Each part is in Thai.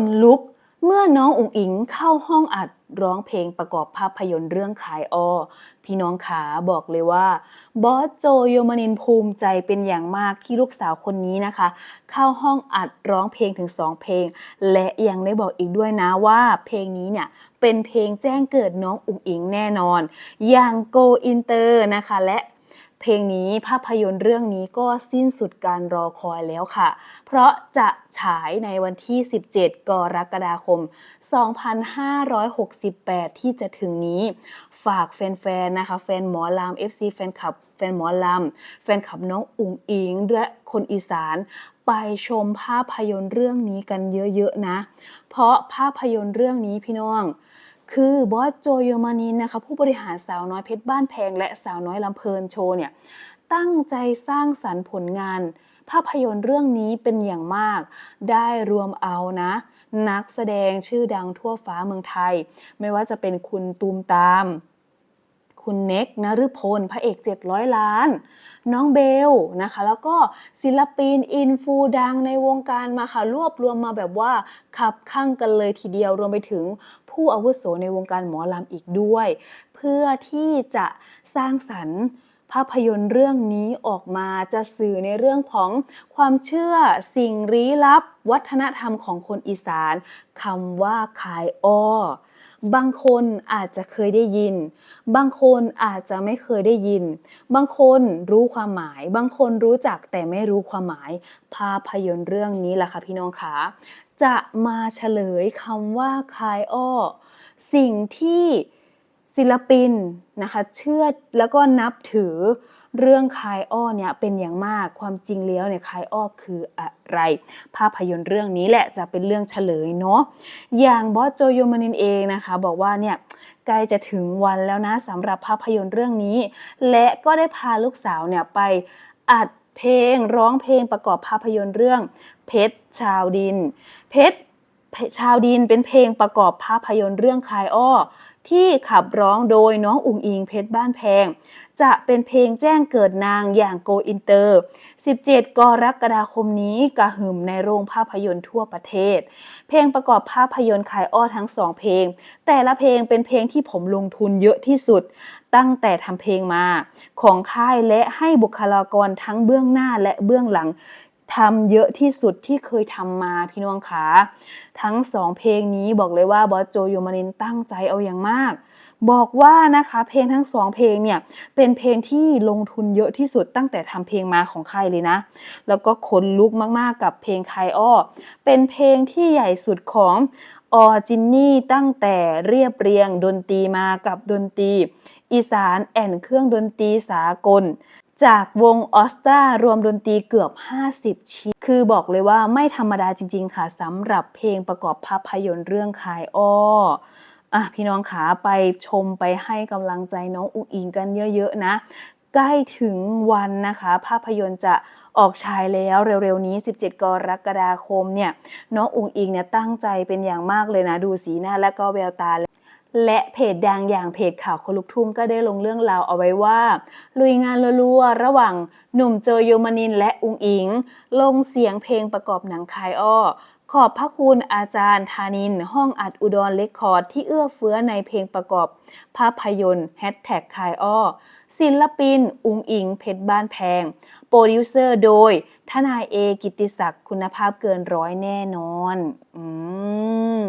นลุกเมื่อน้องอุ๋งอิงเข้าห้องอัดร้องเพลงประกอบภาพยนตร์เรื่องขายออ พี่น้องขาบอกเลยว่า บอสโจโยมานินภูมิใจเป็นอย่างมากที่ลูกสาวคนนี้นะคะ เข้าห้องอัดร้องเพลงถึงสองเพลง และยังได้บอกอีกด้วยนะว่าเพลงนี้เนี่ยเป็นเพลงแจ้งเกิดน้องอุ๋งอิงแน่นอน อย่าง Go Inter นะคะและ เพลงนี้ภาพยนตร์เรื่องนี้ก็สิ้นสุดการรอคอยแล้วค่ะ เพราะจะฉายในวันที่ 17 กรกฎาคม 2568 ที่จะถึงนี้ ฝากแฟนๆ นะคะ แฟนหมอลำ FC แฟนคลับ แฟนหมอลำ แฟนคลับน้องอุ๋งอิงและคนอีสานไปชมภาพยนตร์เรื่องนี้กันเยอะๆนะ เพราะภาพยนตร์เรื่องนี้พี่น้อง คือบอสโจโยมานินนะคะผู้บริหารสาวน้อยเพชรบ้านแพง และสาวน้อยลำเพลินโชว์เนี่ยตั้งใจสร้างสรรค์ผลงาน ภาพยนตร์เรื่องนี้เป็นอย่างมาก ได้รวมเอานะ นักแสดงชื่อดังทั่วฟ้าเมืองไทย ไม่ว่าจะเป็นคุณตูมตาม คุณเน็กนฤพล พระเอก 700 ล้าน น้องเบลนะคะ แล้วก็ศิลปินอินฟูดังในวงการมาค่ะ รวบรวมมาแบบว่าขับข้างกันเลยทีเดียวรวมไปถึงผู้อาวุโสในวงการหมอลำอีกด้วย เพื่อที่จะสร้างสรรค์ภาพยนตร์เรื่องนี้ออกมาจะสื่อในเรื่องของความเชื่อสิ่งลี้ลับ วัฒนธรรมของคนอีสานคำว่าขายอ้อ บางคนอาจจะเคยได้ยิน บางคนอาจจะไม่เคยได้ยิน บางคนรู้ความหมาย บางคนรู้จักแต่ไม่รู้ความหมาย ภาพยนตร์เรื่องนี้ล่ะค่ะพี่น้องคะจะมาเฉลยคำว่าคายอ้อ สิ่งที่ศิลปินนะคะ เชื่อแล้วก็นับถือ เรื่องคายอ้อเนี่ยเป็นอย่างมากความจริงแล้วเนี่ยคายอ้อคืออะไร ภาพยนตร์เรื่องนี้แหละจะเป็นเรื่องเฉลยเนาะอย่างบอสโจโยมานินเองนะคะบอกว่าเนี่ยใกล้จะถึงวันแล้วนะสำหรับภาพยนตร์เรื่องนี้ และก็ได้พาลูกสาวเนี่ยไปอัดเพลงร้องเพลงประกอบภาพยนตร์เรื่องเพชรชาวดิน เพชรชาวดินเป็นเพลงประกอบภาพยนตร์เรื่องคายอ้อที่ขับร้องโดยน้องอุ๋งอิงเพชรบ้านแพง จะเป็นเพลงแจ้งเกิดนางอย่างโกอินเตอร์ 17 กรกฎาคมนี้กระหึ่มในโรงภาพยนตร์ทั่วประเทศ เพลงประกอบภาพยนตร์ขายอ้อทั้งสองเพลง แต่ละเพลงเป็นเพลงที่ผมลงทุนเยอะที่สุด ตั้งแต่ทำเพลงมา ของค่ายและให้บุคลากรทั้งเบื้องหน้าและเบื้องหลังทำเยอะที่สุดที่เคยทำมาพี่น้องคะทั้งสองเพลงนี้บอกเลยว่าบอสโจโยมานินตั้งใจเอาอย่างมาก บอกว่านะคะเพลงทั้งสองเพลงเนี่ยเป็นเพลงที่ลงทุนเยอะที่สุดตั้งแต่ทำเพลงมาของใค่ายเลยนะ แล้วก็ขนลุกมากๆกับเพลงคายอ้อ เป็นเพลงที่ใหญ่สุดของออจินนี่ตั้งแต่เรียบเรียงดนตรีมากับดนตรี อีสานแอนเครื่องดนตรีสากล จากวงออสตารวมดนตรีเกือบ 50 ชิ้น คือบอกเลยว่าไม่ธรรมดาจริง ๆ ค่ะสำหรับเพลงประกอบภาพยนตร์เรื่องคายอ้อ อะพี่น้องขาไปชมไปให้กำลังใจน้องอุ๋งอิงกันเยอะๆนะใกล้ถึงวันนะคะ ภาพยนตร์จะออกฉายแล้วเร็วๆนี้ 17 กรกฎาคมเนี่ยน้องอุ๋งอิงเนี่ยตั้งใจเป็นอย่างมากเลยนะ ดูสีหน้าและก็แววตาและเพจดังอย่างเพจข่าวคนลุกทุ่งก็ได้ลงเรื่องราวเอาไว้ว่า ลุยงานรัวๆระหว่างหนุ่มโจโยมานินและอุงอิง ลงเสียงเพลงประกอบหนังคายอ้อ ขอบพระคุณอาจารย์ธานิน ห้องอัดอุดรเลคคอร์ดที่เอื้อเฟื้อในเพลงประกอบ ภาพยนตร์แฮชแท็กคายอ้อศิลปิน อุงอิง เพชรบ้านแพง โปรดิวเซอร์โดย ทนายเอกิตติศักดิ์คุณภาพเกินร้อยแน่นอน อืม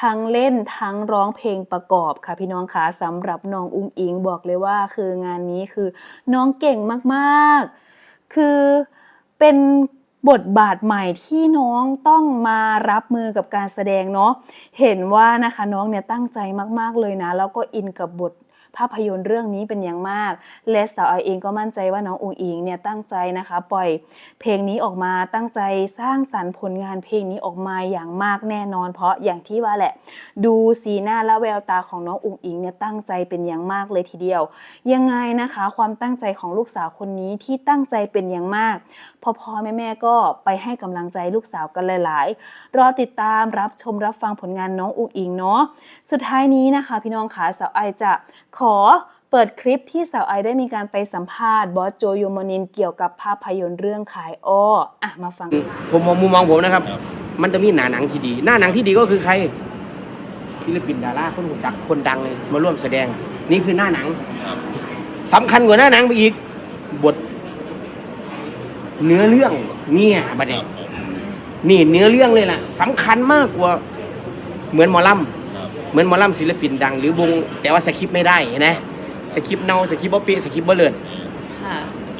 ทั้งเล่นทั้งร้องเพลงประกอบค่ะพี่น้องคะสำหรับน้องอุ้งอิงบอกเลยว่า คืองานนี้คือน้องเก่งมากๆ คือเป็น บทบาทใหม่ที่น้องต้องมารับมือกับการแสดงเนาะเห็นว่านะคะน้องเนี่ยตั้งใจมากๆเลยนะ แล้วก็อินกับบท ภาพยนตร์เรื่องนี้เป็นอย่างมาก และสาวไอเองก็มั่นใจว่าน้องอุ๋งอิงเนี่ยตั้งใจนะคะ ปล่อยเพลงนี้ออกมาตั้งใจสร้างสรรค์ผลงานเพลงนี้ออกมาอย่างมากแน่นอน เพราะอย่างที่ว่าแหละ ดูสีหน้าและแววตาของน้องอุ๋งอิงเนี่ยตั้งใจเป็นอย่างมากเลยทีเดียว ยังไงนะคะ ความตั้งใจของลูกสาวคนนี้ที่ตั้งใจเป็นอย่างมากพ่อพ่อแม่แม่ๆก็ไปให้กำลังใจลูกสาวกันหลายๆ รอติดตามรับชมรับฟังผลงานน้องอุ๋งอิงเนาะสุดท้ายนี้นะคะ พี่น้องขาสาวไอจะขขอเปิดคลิปที่สาวไอได้มีการไปสัมภาษณ์บอสโจโยโมนินเกี่ยวกับภาพยนตร์เรื่องขายอ้ออะมาฟังผมมองมุมมองผมนะครับ มันจะมีหนาหนังที่ดี หน้าหนังที่ดีก็คือใครศิลปินดาราคนหูจักคนดังเลยมาร่วมแสดง นี่คือหน้าหนังครับสำคัญกว่าหน้าหนังไปอีก บท เนื้อเรื่องเนี่ยบัดเด็รับนี่เนื้อเรื่องเลยล่ะสำคัญมากกว่า เหมือนหมอลำ เหมือนหมอลำศิลปินดัง หรือวงแต่ว่าสคริปต์ไม่ได้เห็นไหมสคริปต์เน่าสคริปต์บ่เป๊ะสคริปต์บ่เลิศค่ะ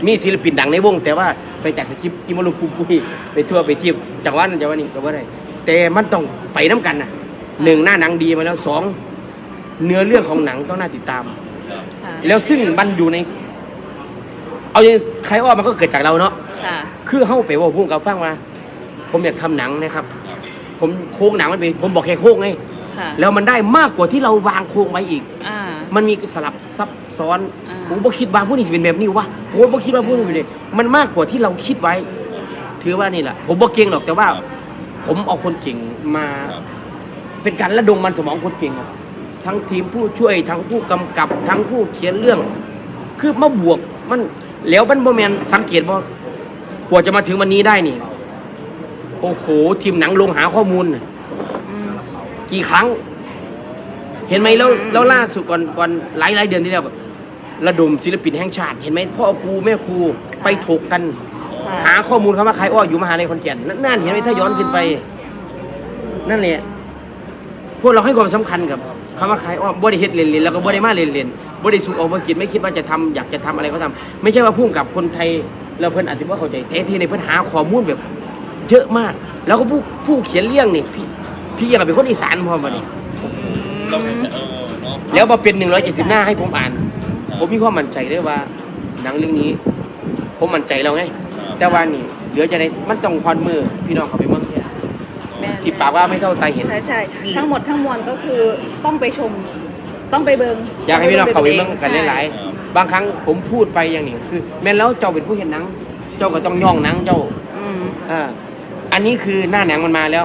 มีศิลปินดังในวง แต่ว่าไปจากสคริปต์ที่มาลงปุ้ปุ้ยไปทั่วไปเทียบจังหวัดนั้นจังหวัดนี้ก็บ่ได้แต่มันต้องไปน้กันนะหนึ่งหน้าหนังดีมาแล้วสองเนื้อเรื่องของหนังต้องน่าติดตามครับค่ะแล้วซึ่งมันอยู่ใน เอาอย่างใครว่ามันก็เกิดจากเราเนาะค่ะคือเฮ้าไปเว่าพุ่งกับฟังว่าผมอยากทำหนังนะครับครับ ผมโค้งหนังมันไป ผมบอกแค่โค้งไง ค่ะแล้วมันได้มากกว่าที่เราวางโค้งไว้อีก อ่า มันมีสลับซับซ้อนอ่า ผมบ่คิดว่าผู้นี้จะเป็นแบบนี้วะผมบ่คิดว่าผู้นี้เป็นแบบนี้มันมากกว่าที่เราคิดไว้ ถือว่านี่แหละผมบ่เก่งหรอกแต่ว่า ครับ ผมเอาคนเก่งมา ครับ เป็นการระดมมันสมองคนเก่งอะทั้งทีมผู้ช่วยทั้งผู้กำกับ ทั้งผู้เขียนเรื่อง คือมาบวกมันแล้วมันบ่แมนสังเกตบ่กว่าจะมาถึงวันนี้ได้นี่ โอ้โหทีมหนังลงหาข้อมูลน่ะอืม กี่ครั้ง เห็นไหมแล้วอืมแล้วล่าสุดก่อนก่อนหลายหลายเดือนที่แล้วแบบระดมศิลปินแห่งชาติ เห็นไหมพ่อครูแม่ครูไปถกกันค่ะหาข้อมูลคำว่าใครอ้ออยู่มหาลัยขอนแก่นนั่นนั่นเห็นไหมถ้าย้อนขึ้นไป นั่นแหละพวกเราให้ความสำคัญกับคำว่าขายอ้อมบ่ได้เฮ็ดเล่นๆแล้วก็บ่ได้มาเล่นๆบ่ได้สุกเอาบ่กินไม่คิดว่าจะทำอยากจะทำอะไรก็ทำไม่ใช่ว่าพุ่งกับคนไทยแล้วเพิ่นอาจจะบ่เข้าใจแต่ที่ในเพิ่นหาข้อมูลแบบ เยอะมาก แล้วก็ผู้ผู้เขียนเรื่องนี่พี่ พี่ยังเป็นคนอีสานพร้อมบ่นี่เราเห็นเออเนาะแล้วมาเป็น170หน้าให้ผมอ่านครับผมมีความมั่นใจได้ว่า หนังเรื่องนี้ ผมมั่นใจแล้วไงครับแต่ว่านี่เหลือจะได้มันต้องพรมือพี่น้องเขาไปเมืองเนี่ยแม่นสิปากว่าไม่เท่าตาเห็น ใช่ใช่ทั้งหมดทั้งมวลก็คือต้องไปชม ต้องไปเบิงอยากให้พี่น้องเขาไปเมืองกันหลายใช่ๆบางครั้งผมพูดไปอย่างนี้คือ แม้แล้วเจ้าเป็นผู้เห็นหนัง เจ้าก็ต้องย่องหนังเจ้าอืมอ่าอันนี้คือหน้าหนังมันมาแล้ว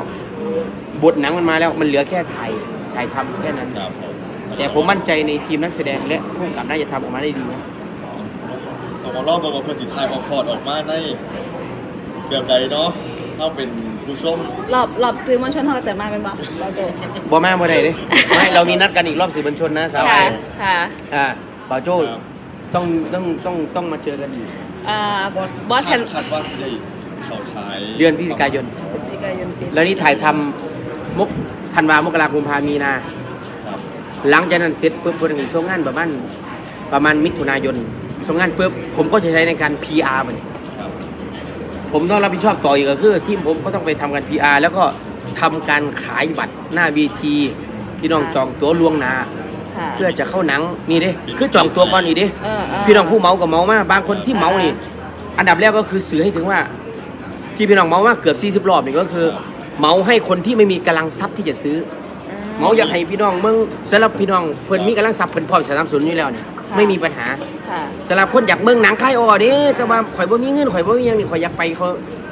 บทหนังมันมาแล้วมันเหลือแค่ถ่ายถ่ายทำแค่นั้น ครับผมแต่ผมมั่นใจในทีมนักแสดงและผู้กำกับน่าจะทำออกมาได้ดีนะเอามารอบบอกว่าเพื่อนสิทายออกพอร์ตออกมาในแบบใดเนาะถ้าเป็นผู้ชมรอบรอบซื้อมวลชนเขาจะมาเป็นบ่เราโจบ่มาบ่ได้เลยไม่เรามีนัดกันอีกรอบสื่อบัญชนนะสาวค่ะไอ้ค่ะอ่าบ่าวโจ้ครับต้องต้องต้องต้องมาเจอกันอีกอ่าบอสแทนคาดว่าจะได้เข้าฉายเดือนพฤศจิกายน พฤศจิกายนปีแล้วนี่ถ่ายทำ มกธันวามกราคมพามีนา ครับหลังจากนั้นเสร็จปุ๊บพอถึงส่งงานประมาณประมาณมิถุนายนส่งงานปุ๊บผมก็จะใช้ในการ PR มันครับผมต้องรับผิดชอบต่ออีกก็คือทีมผมก็ต้องไปทำการ PR แล้วก็ทำการขายบัตรหน้าเวทีพี่น้องจองตั๋วล่วงหน้า ค่ะเพื่อจะเข้าหนังนี่เด้คือจองตัวก่อนนี่เด้เออเพี่น้องผู้เมากับเมามาบางคนที่เมานี่ อันดับแรกก็คือสื่อให้ถึงว่า ที่พี่น้องเมามาเกือบ40รอบนี่ก็คือ เมาให้คนที่ไม่มีกำลังทรัพย์ที่จะซื้อเมาอยากให้พี่น้องเมืองสำหรับพี่น้องเพิ่นมีกำลังทรัพย์เพิ่นพร้อมสนับสนุนอยู่แล้วเนี่ยไม่มีปัญหาค่ะ สำหรับคนอยากเมืองหนังค่ายออเด้แต่ว่าข่อยบ่มีเงินข่อยบ่มีหยังนี่ข่อยอยากไปเขา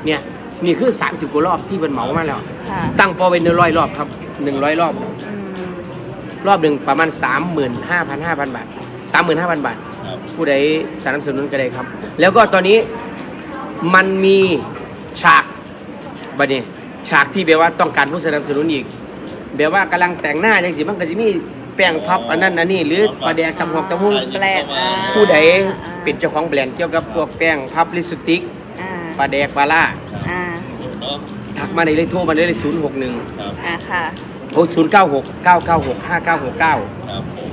เนี่ยนี่คือ 30กว่ารอบที่เพิ่นเหมามาแล้ว ค่ะตั้งเป้าไว้100รอบครับ100รอบ อืมรอบหนึ่งประมาณ 35,500 บาท 35,000 บาท ครับผู้ใดสนับสนุนก็ได้ครับ แล้วก็ตอนนี้มันมีฉากบัดนี้ ฉากที่แบบว่าต้องการผู้สนับสนุนอีก แบบว่ากำลังแต่งหน้าจังสิมันก็สิมีแป้งพับอันนั้นอันนี้ หรือประแดงตำหอกตำหุ้งแปลกอ่าผู้ใดเป็นเจ้าของแบรนด์เกี่ยวกับพวกแป้งพับลิปสติกอ่าปลาแดกปลาล่าอ่าเนาะทักมาในเลขโทรมาได้เลยศูนย์หกหนึ่งครับอ่าค่ะโอ้ศูนย์เก้าหกเก้าเก้าหกห้าเก้าหกเก้าครับผม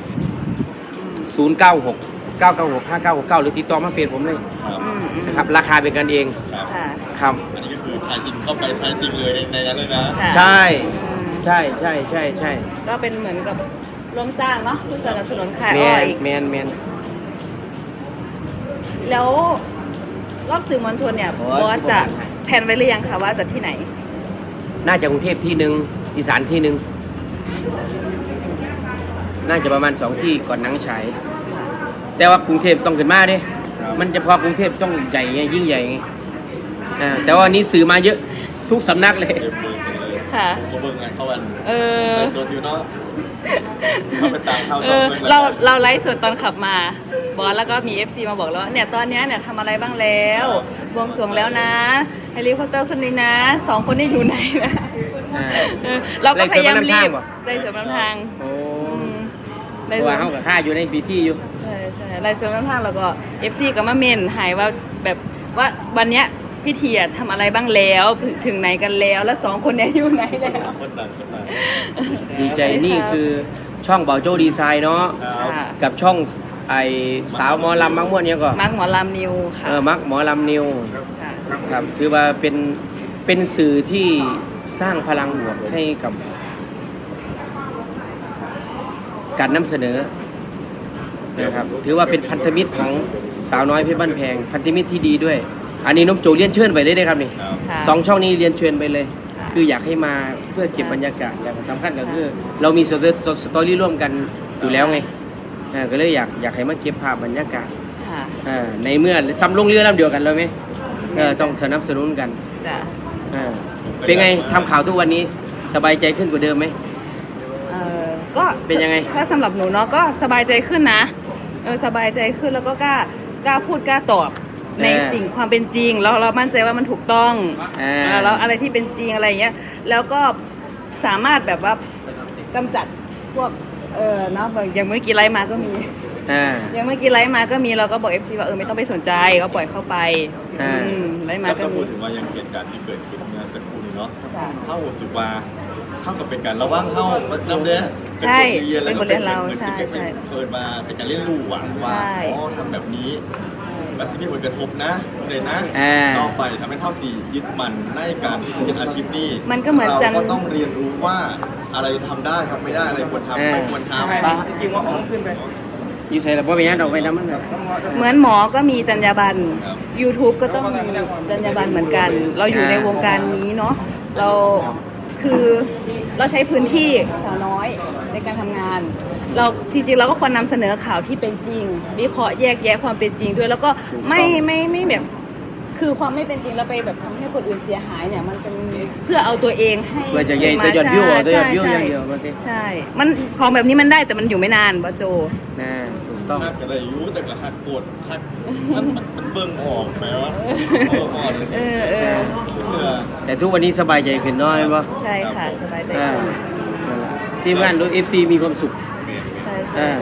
ศูนย์เก้าหกเก้าเก้าหกห้าเก้าหกเก้าหรือติดต่อมาเฟซผมเลยครับอืมอืมนะครับ ราคาเป็นกันเองครับค่ะ ครับ อันนี้ก็คือถ่ายอินเข้าไปใช้จริงเลยในในนั้นเลยนะ ค่ะ ใช่อืมใช่ใช่ใช่ใช่ก็เป็นเหมือนกับร่วมสร้างเนาะผู้สนับสนุนขายแมอ้อนอีก แมนแมน แล้วรอบสื่อมวลชนเนี่ยโอ้บยอสจะแผนไว้หรือยังคะว่าจะที่ไหน น่าจะกรุงเทพที่หนึ่งอีสานที่หนึ่งน่าจะประมาณสองที่ก่อนหนังฉายแต่ว่ากรุงเทพต้องขึ้นมาเด้ครับ มันจะพอกรุงเทพต้องใหญ่ไงยิ่งใหญ่ไง อ่าแต่ว่านี้สื่อมาเยอะทุกสำนักเลย เต็มเลยเต็มเลยค่ะผมก็เบิ่งงานเข้าวันเออเป็นโซนอยู่เนาะเข้าไปตามเข้าเอช่องอเบิ่งเลยเราเราไลฟ์สดตอนขับมา บอสแล้วก็มี FC มาบอกแล้วว่าเนี่ย ตอนเนี้ยเนี่ยทำอะไรบ้างแล้ว บวงสรวงแล้วนะเฮลิคอปเตอร์ขึ้นนี่นะ สองคนนี้อยู่ไหนนะอ่า เออเราก็พยายามรีบไล่เสริมน้ำทางบ่ไล่เสริมน้ำทางโอ้อืมเพราะว่าเฮากับข้าอยู่ในปีที่อยู่ ใช่ใช่ไล่เสริมน้ำทางแล้วก็ FC ก็มาเมนหายว่าแบบว่าวันเนี้ย พี่เทียทำอะไรบ้างแล้วถึงถึงไหนกันแล้ว แล้วสองคนเนี้ยอยู่ไหนแล้ว คนดังคนดังดีใจนี่คือช่องเบาโจดีไซน์เนาะครับค่ะ กับช่องไอสาวหมอลำมักม่วนเนี่ยก็มาร์กหมอลำนิวค่ะเออมักหมอลำนิวค่ะ ครับถือว่าเป็นเป็นสื่อที่สร้างพลังบวกให้กับ การนำเสนอนะครับถือว่าเป็นพันธมิตรของสาวน้อยเพชรบ้านแพง พันธมิตรที่ดีด้วย อันนี้น้องโจเรียนเชิญไปได้เลยครับนี่ครับค่ะ สองช่องนี้เรียนเชิญไปเลย ค่ะคืออยากให้มาเพื่อเก็บค่ะบรรยากาศอย่างสำคัญก็คือเรามีสตอรี่สตอรี่ร่วมกันอยู่แล้วไงอ่าก็เลยอยากอยากให้มาเก็บภาพบรรยากาศค่ะอ่าในเมื่อซ้ำลงเรือลำเดียวกันแล้วไหมเออต้องสนับสนุนกันจ้ะอ่าเป็นไงทำข่าวทุกวันนี้สบายใจขึ้นกว่าเดิมไหม เออก็เป็นยังไง ถ้าสำหรับหนูเนาะก็สบายใจขึ้นนะเออสบายใจขึ้นแล้วก็กล้ากล้าพูดกล้าตอบ ในสิ่งความเป็นจริงแล้วเรามั่นใจว่ามันถูกต้องอ่าเออแล้วอะไรที่เป็นจริงอะไรอย่างเงี้ยแล้วก็สามารถแบบว่ากำจัดพวกเออเนาะแบบอย่างเมื่อกี้ไลฟ์มาก็มีอ่าอย่างเมื่อกี้ไลฟ์มาก็มีเราก็บอก FC ว่าเออไม่ต้องไปสนใจก็ปล่อยเข้าไปอ่าอืมไลฟ์มาแล้วก็ก็พูมีดถึงว่ายังเหตุการณ์ที่เกิดขึ้นเมื่อสักครู่นี้เนาะจ้ะเท่ารู้สึกว่า เท่ากับเป็นการระวังเท่าน้ำเด้อใช่เป็นบทเรียนแล้วก็เป็นบทเรียนเราใช่ใช่เกิดมาเป็นการเรียนรู้หวังว่าใช่อ๋อทำแบบนี้มันจะมีผลกระทบนะเลยนะอ่าต่อไปทำให้เท่าสี่ยึดมันในการที่จะเป็นอาชีพนี้มันก็เหมือนเรากันก็ต้องเรียนรู้ว่าอะไรทำได้ทำไม่ได้อะไรควรทำไม่ควรทำจริงว่าอ๋อขึ้นไปอยู่ใส่แล้วพ่อแม่ดอกไปน้ำมันเลยเหมือนหมอก็มีจรรยาบรรณครับ YouTube ก็ต้องมีจรรยาบรรณเหมือนกัน เราอยู่ในวงการนี้เนาะเรา คือเราใช้พื้นที่สาวน้อยในการทำงาน เราจริงๆเราก็ควรนำเสนอข่าวที่เป็นจริงวิเคราะห์แยกแยะความเป็นจริงด้วย แล้วก็ไม่ไม่ไม่แบบคือความไม่เป็นจริงแล้วไปแบบทำให้คนอื่นเสียหายเนี่ยมันเป็นเพื่อเอาตัวเองให้เพื่อจะใหญ่ขึ้นตัวยอดวิวอะตัวยอใช่ดวิวใช่อย่างเดียวมาสิใช่ มันของแบบนี้มันได้แต่มันอยู่ไม่นานบะโจนะถูก ต้องหักกันเลยอยูแต่ก็หักปวดหักมันมันมันเบิ่งออกไหมวะเออเบิ่งออกเลยเออเออเพื่อแต่ทุกวันนี้สบายใจขึ้นน้อยป่ะใช่ค่ะสบายใจอ่าขึ้นนั่นแหละทีมงานรถเอฟซีมีความสุขใช่ใช่อ่า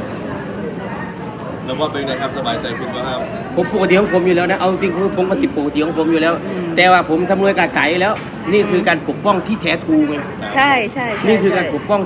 แล้วว่าเป็นไงครับสบายใจขึ้นก็ครับ ผมปกติของผมอยู่แล้วนะ เอาจริงๆผมปฏิปกติของผมอยู่แล้วอืมแต่ว่าผมทำนวยการไก่แล้ว นี่คือการปกป้องที่แท้ทรูไงใช่ใช่ใช่นี่คือการใช่ ปกป้อง